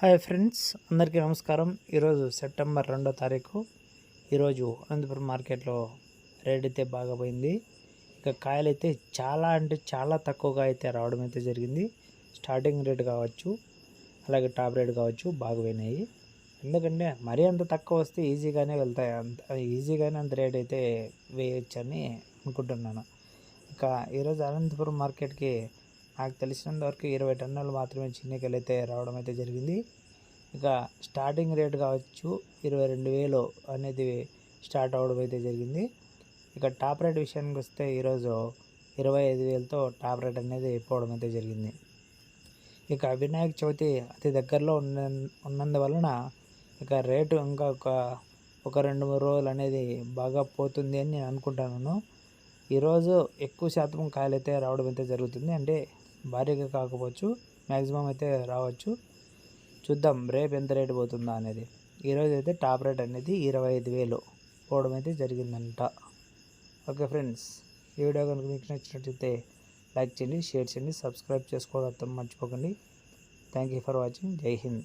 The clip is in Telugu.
హాయ్ ఫ్రెండ్స్ అందరికీ నమస్కారం. ఈరోజు సెప్టెంబర్ రెండో తారీఖు. ఈరోజు అనంతపురం మార్కెట్లో రేట్ అయితే బాగా పోయింది. ఇక కాయలు అయితే చాలా అంటే చాలా తక్కువగా అయితే రావడం అయితే జరిగింది. స్టార్టింగ్ రేట్ కావచ్చు అలాగే టాప్ రేట్ కావచ్చు బాగా పోయినాయి. ఎందుకంటే మరీ అంత తక్కువ వస్తే ఈజీగానే వెళ్తాయి. అంత ఈజీగానే అంత రేట్ అయితే వేయొచ్చని అనుకుంటున్నాను. ఇక ఈరోజు అనంతపురం మార్కెట్కి నాకు తెలిసినంత వరకు ఇరవై టన్నులు మాత్రమే చిన్నకాయలు అయితే రావడం అయితే జరిగింది. ఇక స్టార్టింగ్ రేట్ కావచ్చు ఇరవై రెండు వేలు అనేది స్టార్ట్ అవ్వడం అయితే జరిగింది. ఇక టాప్ రేట్ విషయానికి వస్తే ఈరోజు ఇరవై ఐదు వేలతో టాప్ రేట్ అనేది పోవడం అయితే జరిగింది. ఇక వినాయక చవితి అతి దగ్గరలో ఉన్న ఉన్నందువలన ఇక రేటు ఇంకా ఒక ఒక రెండు మూడు రోజులు అనేది బాగా పోతుంది అని నేను అనుకుంటున్నాను ఈరోజు ఎక్కువ శాతం కాయలు అయితే రావడం అయితే జరుగుతుంది. అంటే భారీగా కాకపోవచ్చు మ్యాక్సిమం అయితే రావచ్చు. చూద్దాం రేపు ఎంత రేటు పోతుందా అనేది. ఈరోజు అయితే టాప్ రేట్ అనేది ఇరవై ఐదు వేలు పోవడం అయితే జరిగిందంట. ఓకే ఫ్రెండ్స్ ఈ వీడియో కనుక మీకు నచ్చినట్లయితే లైక్ చేయండి షేర్ చేయండి సబ్స్క్రైబ్ చేసుకోవడం మర్చిపోకండి. Thank you for watching. Jai Hind.